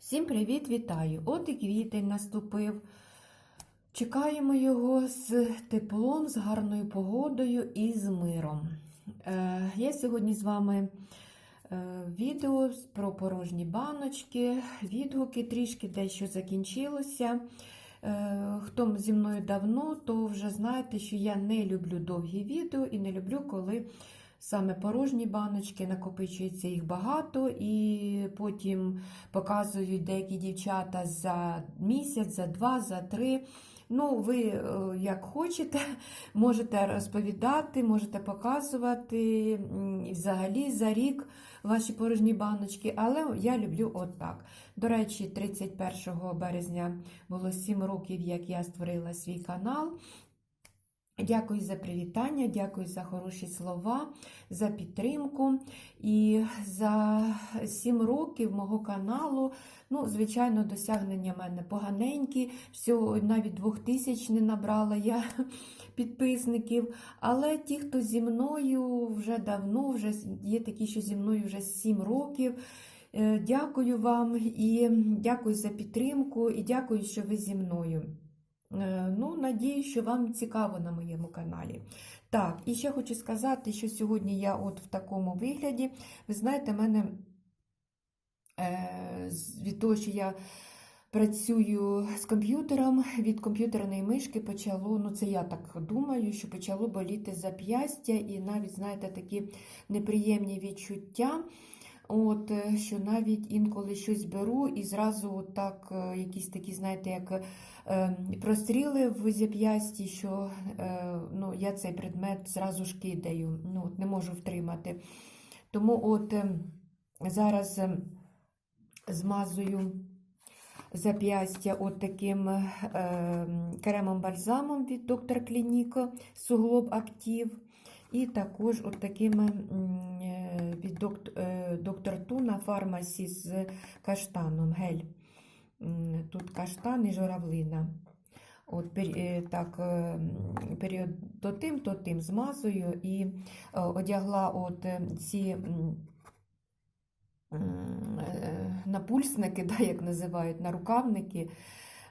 Всім привіт, вітаю! От і квітень наступив. Чекаємо його з теплом, з гарною погодою і з миром. Е, я сьогодні з вами е, відео про порожні баночки, відгуки трішки дещо закінчилося. Е, хто зі мною давно, то вже знаєте, що я не люблю довгі відео і не люблю, коли саме порожні баночки, накопичується їх багато, і потім показують деякі дівчата за місяць, за два, за три. Ну, ви е, як хочете, можете розповідати, можете показувати і взагалі за рік ваші порожні баночки, але я люблю отак. До речі, 31 березня було 7 років, як я створила свій канал. Дякую за привітання, дякую за хороші слова, за підтримку. І за 7 років мого каналу, ну, звичайно, досягнення в мене поганенькі. Всього навіть 2000 не набрала я підписників. Але ті, хто зі мною вже давно, вже є такі, що зі мною вже 7 років. е, Дякую вам і дякую за підтримку, і дякую, що ви зі мною. Е, Ну, надію, що вам цікаво на моєму каналі. Так, і ще хочу сказати, що сьогодні я от в такому вигляді. Ви знаєте, мене е, від того, що я працюю з комп'ютером, від комп'ютерної мишки почало, ну це я так думаю, що почало боліти зап'ястя і навіть, знаєте, такі неприємні відчуття. От, е, що навіть інколи щось беру і зразу так, якісь такі, знаєте, як простріли в зап'ясті, що е, ну, я цей предмет зразу ж кидаю, ну, не можу втримати. Тому от е, зараз е, змазую зап'ястя от таким е, кремом-бальзамом від доктор Клініко Суглоб Актив. І також от таким е, від доктор Туна фармасі з каштаном гель. Тут каштан і журавлина. От, е, так, е, період то тим, то тим змазую і е, одягла от ці напульсники, да, як називають, нарукавники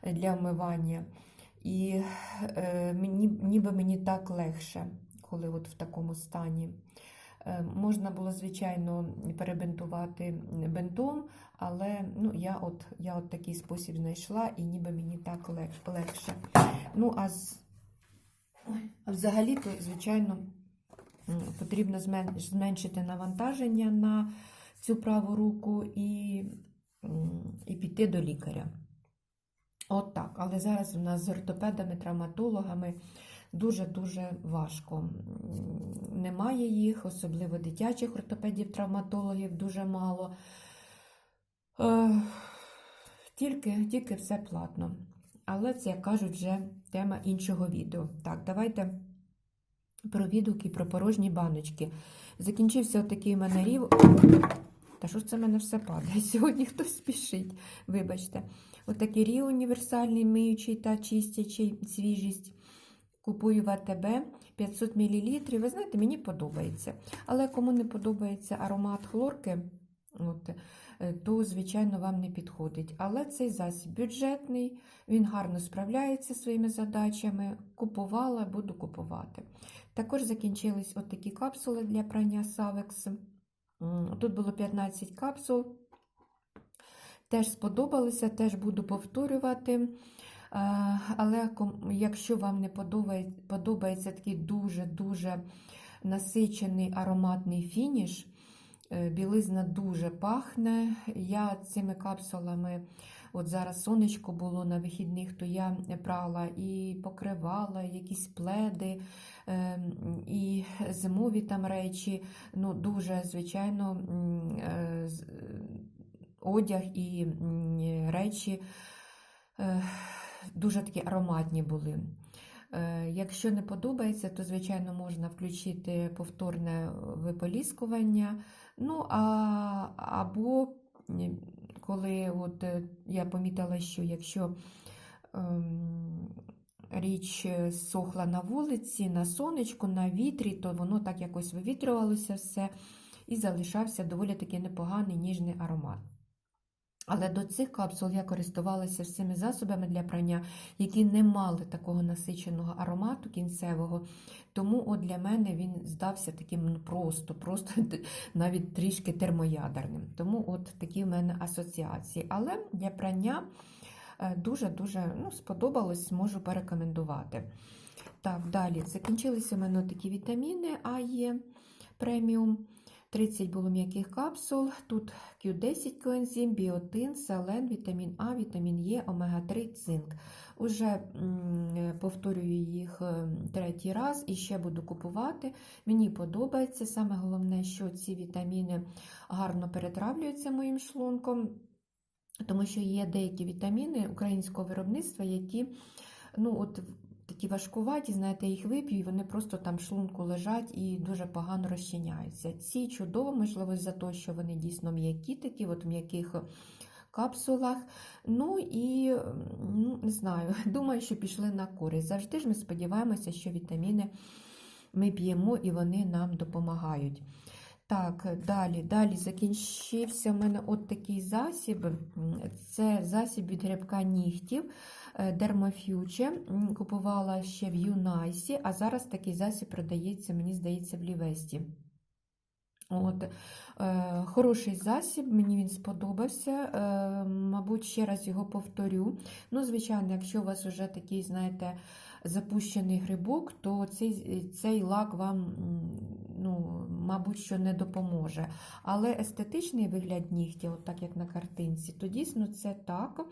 для вмивання. І мені, ніби мені так легше, коли от в такому стані. Е, Можна було, звичайно, перебинтувати бинтом, але ну, я, от, я от такий спосіб знайшла, і ніби мені так легше. Ну, а, з... А взагалі, то, звичайно, потрібно зменшити навантаження на цю праву руку і, і піти до лікаря. От так. Але зараз у нас з ортопедами, травматологами дуже-дуже важко. Немає їх, особливо дитячих ортопедів, травматологів дуже мало. Е, Тільки, тільки все платно. Але це, як кажуть, вже тема іншого відео. Так, давайте про відгуки, про порожні баночки. Закінчився отакий в мене рів. Та що ж це в мене все падає? Сьогодні хтось спішить, вибачте. Отакий рів універсальний, миючий та чистячий свіжість. Купую в АТБ 500 мл. Ви знаєте, мені подобається. Але кому не подобається аромат хлорки, от, е, то, звичайно, вам не підходить. Але цей засіб бюджетний, він гарно справляється своїми задачами. Купувала, буду купувати. Також закінчились от такі капсули для прання Савекс. Тут було 15 капсул. Теж сподобалося, теж буду повторювати. Е, Але якщо вам не подобає- подобається такий дуже-дуже насичений ароматний фініш, е, білизна дуже пахне. Я цими капсулами, от зараз сонечко було на вихідних, то я прала і покривала, якісь пледи, е, і зимові там речі. Ну, дуже, звичайно, одяг і речі дуже такі ароматні були. Е, Якщо не подобається, то, звичайно, можна включити повторне виполіскування. Ну, а, або коли от е, я помітила, що якщо ем, річ сохла на вулиці, на сонечку, на вітрі, то воно так якось вивітрювалося все і залишався доволі таки непоганий ніжний аромат. Але до цих капсул я користувалася всіми засобами для прання, які не мали такого насиченого аромату кінцевого. Тому от для мене він здався таким ну, просто, просто навіть трішки термоядерним. Тому от такі в мене асоціації. Але для прання е, дуже-дуже ну, сподобалось, можу порекомендувати. Так, далі закінчилися у мене такі вітаміни А є преміум. 30 було м'яких капсул. Тут Q10 коензим, біотин, селен, вітамін А, вітамін Е, омега-3, цинк. Уже повторюю їх е, третій раз і ще буду купувати. Мені подобається. Саме головне, що ці вітаміни гарно перетравлюються моїм шлунком, тому що є деякі вітаміни українського виробництва, які ну, от, такі важкуваті, знаєте, їх вип'ю, і вони просто там в шлунку лежать і дуже погано розчиняються. Ці чудово, можливо, за те, що вони дійсно м'які, такі от м'яких капсулах. Ну і ну, не знаю, думаю, що пішли на користь. Завжди ж ми сподіваємося, що вітаміни ми п'ємо і вони нам допомагають. Так, далі, далі закінчився в мене от такий засіб. Це засіб від грибка нігтів. Дермоф'юче. Купувала ще в Юнайсі, а зараз такий засіб продається, мені здається, в Лівесті. От, е, Хороший засіб, мені він сподобався. Е, Мабуть, ще раз його повторю. Ну, звичайно, якщо у вас вже такий, знаєте, запущений грибок, то цей цей лак вам, ну, мабуть, що не допоможе. Але естетичний вигляд нігтя, от так як на картинці, то дійсно це так.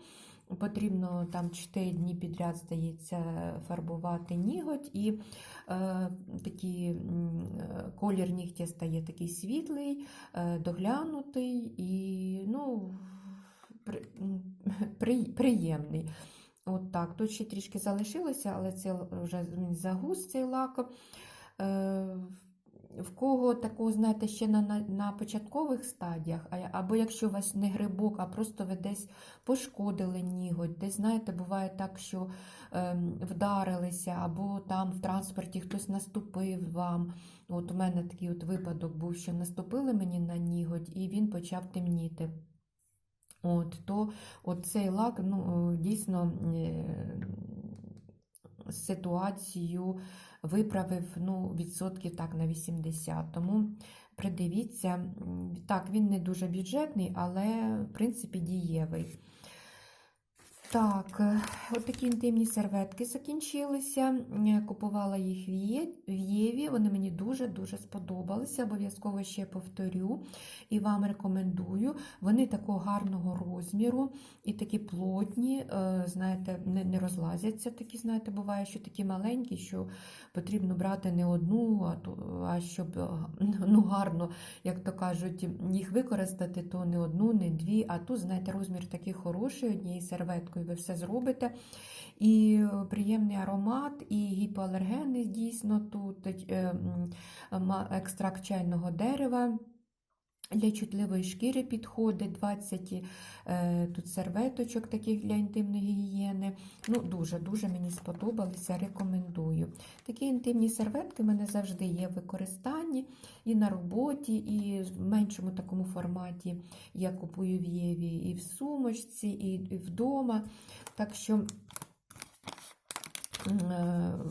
Потрібно там 4 дні підряд, здається, фарбувати ніготь, і е, такий е, колір нігтя стає такий світлий, е, доглянутий і ну, при, при, приємний. От так. Тут ще трішки залишилося, але це вже загус цей лак. Е, в кого такого, знаєте, ще на на, на початкових стадіях, або якщо у вас не грибок, а просто ви десь пошкодили ніготь, десь, знаєте, буває так, що е, вдарилися, або там в транспорті хтось наступив вам. От У мене такий от випадок був, що наступили мені на ніготь, і він почав темніти. От, То от цей лак ну, дійсно е, ситуацію виправив ну, відсотків так на 80. Тому придивіться, так, він не дуже бюджетний, але, в принципі, дієвий. Так, от такі інтимні серветки закінчилися. Купувала їх в Єві. Вони мені дуже-дуже сподобалися. Обов'язково ще повторю і вам рекомендую. Вони такого гарного розміру і такі плотні, е, знаєте, не розлазяться. Такі, знаєте, буває, що такі маленькі, що потрібно брати не одну, а щоб е, ну, гарно, як то кажуть, їх використати, то не одну, не дві. А тут, знаєте, розмір такий хороший однією серветкою ви все зробите. І е, приємний аромат, і гіпоалергенний дійсно тут е, екстракт чайного дерева. Для чутливої шкіри підходить 20 е, тут серветочок таких для інтимної гігієни. Ну, Дуже-дуже мені сподобалися, рекомендую. Такі інтимні серветки в мене завжди є в використанні і на роботі, і в меншому такому форматі я купую в Єві і в сумочці, і вдома. Так що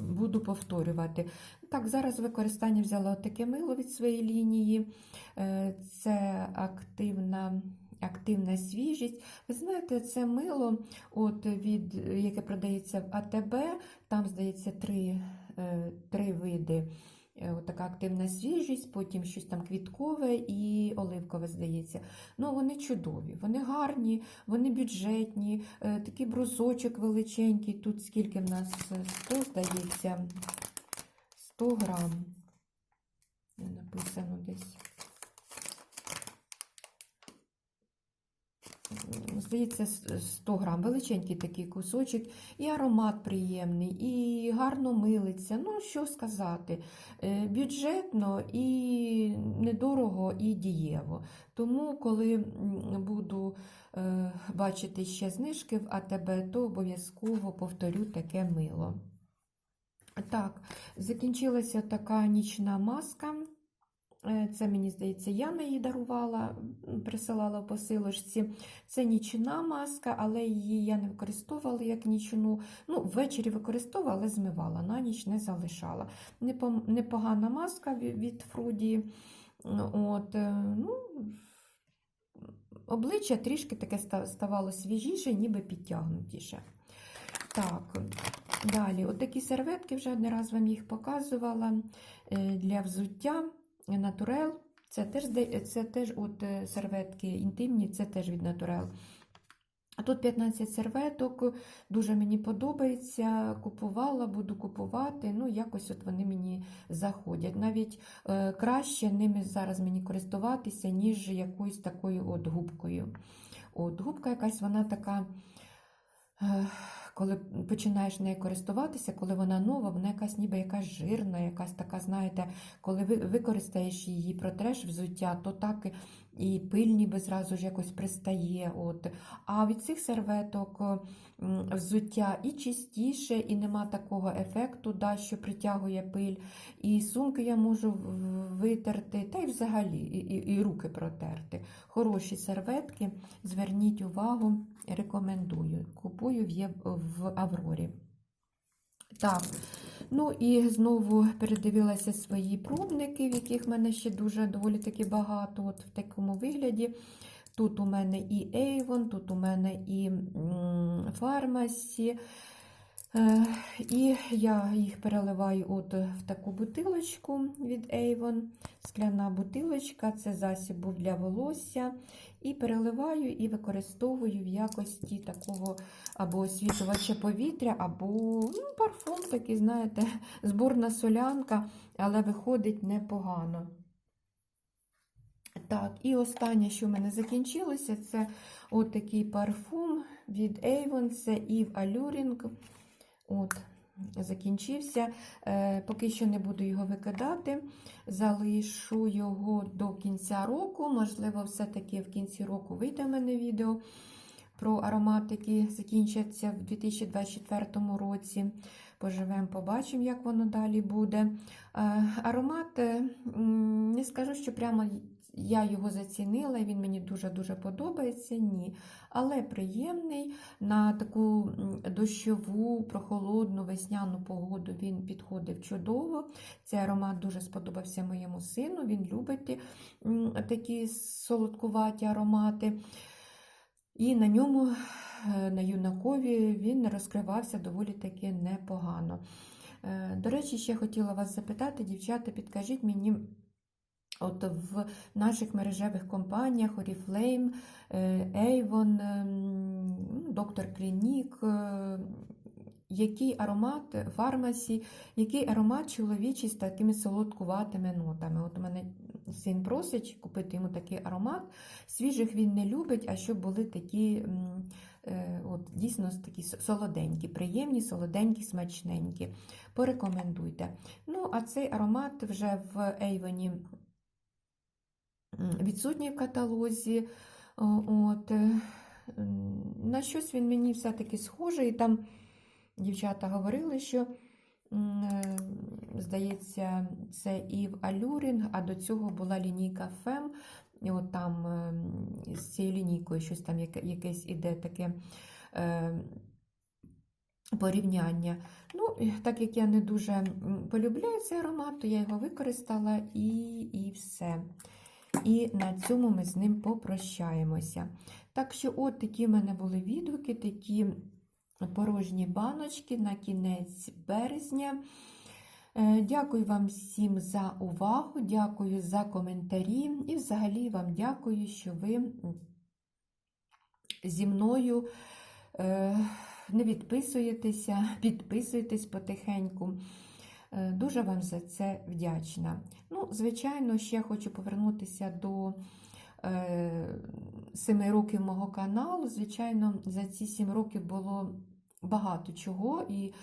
буду повторювати. Так, зараз використання взяла таке мило від своєї лінії. Е, це активна активна свіжість. Ви знаєте, це мило, от від, яке продається в АТБ, там, здається, три, е, три види. Е, така активна свіжість, потім щось там квіткове і оливкове, здається. Ну, Вони чудові, вони гарні, вони бюджетні, такий брусочок величенький. Тут скільки в нас 100, здається, 100 грам. Написано десь. Здається, 100 грам, величенький такий кусочок, і аромат приємний, і гарно милиться. Ну, що сказати, е, бюджетно і недорого, і дієво. Тому, коли буду е, бачити ще знижки в АТБ, то обов'язково повторю таке мило. Так, закінчилася така нічна маска. Е, Це, мені здається, Яна її дарувала, присилала посилочці. Це нічна маска, але її я не використовувала як нічну. Ну, ввечері використовувала, але змивала, на ніч не залишала. Непогана маска від, від Фруді. От, е, ну, обличчя трішки таке ставало свіжіше, ніби підтягнутіше. Так, далі, от такі серветки, вже один раз вам їх показувала е, для взуття. Натурел. Це теж, це теж от е, серветки інтимні, це теж від Натурел. А тут 15 серветок, дуже мені подобається. Купувала, буду купувати. Ну, якось от вони мені заходять. Навіть е, краще ними зараз мені користуватися, ніж якоюсь такою от губкою. От, губка якась вона така. е, Коли починаєш нею користуватися, коли вона нова, вона якась ніби якась жирна, якась така, знаєте, коли ви використаєш її, протреш взуття, то так і пиль ніби зразу ж якось пристає. От. А від цих серветок взуття і чистіше, і нема такого ефекту, да, що притягує пиль. І сумки я можу витерти, та й взагалі і, і, і руки протерти. Хороші серветки, зверніть увагу, рекомендую. Купую в, в Аврорі. Так, ну і знову передивилася свої пробники, в яких в мене ще дуже доволі таки багато. От в такому вигляді. Тут у мене і Avon, тут у мене і Фармасі. І я їх переливаю от в таку бутилочку від Avon. Скляна бутилочка, це засіб був для волосся. І переливаю і використовую в якості такого або освітлювача повітря, або ну, парфум такий, знаєте, зборна солянка, але виходить непогано. Так, і останнє, що в мене закінчилося, це от такий парфум від Avon, це Eve Alluring. От, закінчився. Е, поки що не буду його викидати. Залишу його до кінця року. Можливо, все-таки в кінці року вийде в мене відео про ароматики, закінчаться в 2024 році. Поживемо, побачимо, як воно далі буде. Е, аромат, е, не скажу, що прямо я його зацінила, він мені дуже-дуже подобається. Ні. Але приємний на таку дощову, прохолодну весняну погоду він підходив чудово. Цей аромат дуже сподобався моєму сину. Він любить такі солодкуваті аромати. І на ньому, е, на юнакові, він розкривався доволі таки непогано. Е, До речі, ще хотіла вас запитати, дівчата, підкажіть мені. От в наших мережевих компаніях Oriflame, е, Avon, ем, Доктор Клінік, е, який аромат фармасі, який аромат чоловічий з такими солодкуватими нотами. От у мене син просить купити йому такий аромат. Свіжих він не любить, а щоб були такі е, от, дійсно такі солоденькі, приємні, солоденькі, смачненькі. Порекомендуйте. Ну, а цей аромат вже в Ейвоні відсутній в каталозі. От, е, на щось він мені все-таки схожий. І там дівчата говорили, що, е, здається, це Ів Алюрінг, а до цього була лінійка Фем. І от там е, з цією лінійкою щось там якесь іде таке е, порівняння. Ну, так як я не дуже полюбляю цей аромат, то я його використала і, і все. І на цьому ми з ним попрощаємося. Так що, от такі в мене були відгуки, такі порожні баночки на кінець березня. Е, Дякую вам всім за увагу, дякую за коментарі і взагалі вам дякую, що ви зі мною е, не відписуєтеся, підписуєтесь потихеньку. Е, Дуже вам за це вдячна. Ну, звичайно, ще хочу повернутися до е, семи років мого каналу. Звичайно, за ці сім років було багато чого, і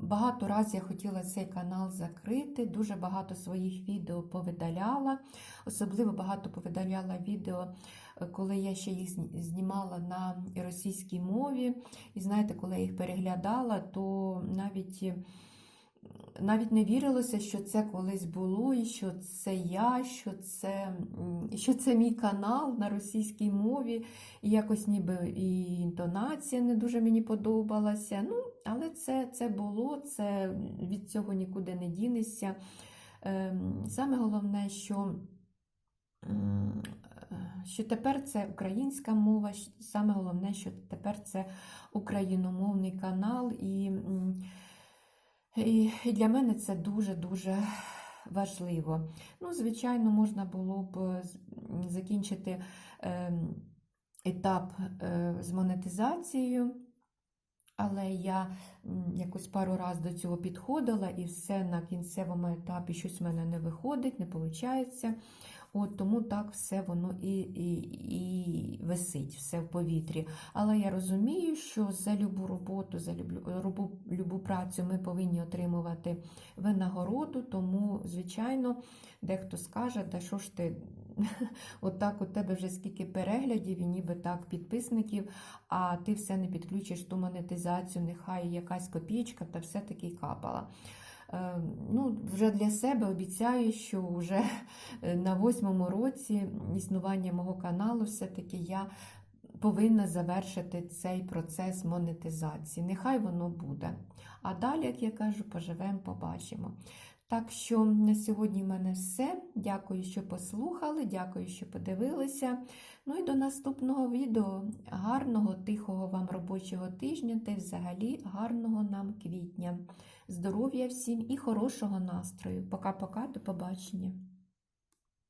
багато разів я хотіла цей канал закрити. Дуже багато своїх відео повидаляла. Особливо багато повидаляла відео, е, коли я ще їх знімала на російській мові. І знаєте, коли я їх переглядала, то навіть навіть не вірилося, що це колись було, і що це я, що це, що це мій канал на російській мові. І якось ніби і інтонація не дуже мені подобалася. Ну, але це, це було, це від цього нікуди не дінешся. Ем, Саме головне, що, що тепер це українська мова, саме головне, що тепер це україномовний канал. І, і, для мене це дуже-дуже важливо. Ну, звичайно, можна було б е, закінчити ем, етап е, з монетизацією. Але я якось пару разів до цього підходила, і все на кінцевому етапі щось в мене не виходить, не виходить. От тому так все воно і, і, і висить, все в повітрі. Але я розумію, що за любу роботу, за любу, любу працю ми повинні отримувати винагороду, тому, звичайно, дехто скаже, да що ж ти, отак у тебе вже скільки переглядів і ніби так підписників, а ти все не підключиш ту монетизацію, нехай якась копійка, та все-таки капала. Е, Ну, вже для себе обіцяю, що вже на восьмому році існування мого каналу все-таки я повинна завершити цей процес монетизації. Нехай воно буде. А далі, як я кажу, поживемо, побачимо. Так що на сьогодні в мене все. Дякую, що послухали, дякую, що подивилися. Ну і до наступного відео. Гарного, тихого вам робочого тижня та взагалі гарного нам квітня. Здоров'я всім і хорошого настрою. Пока-пока, до побачення.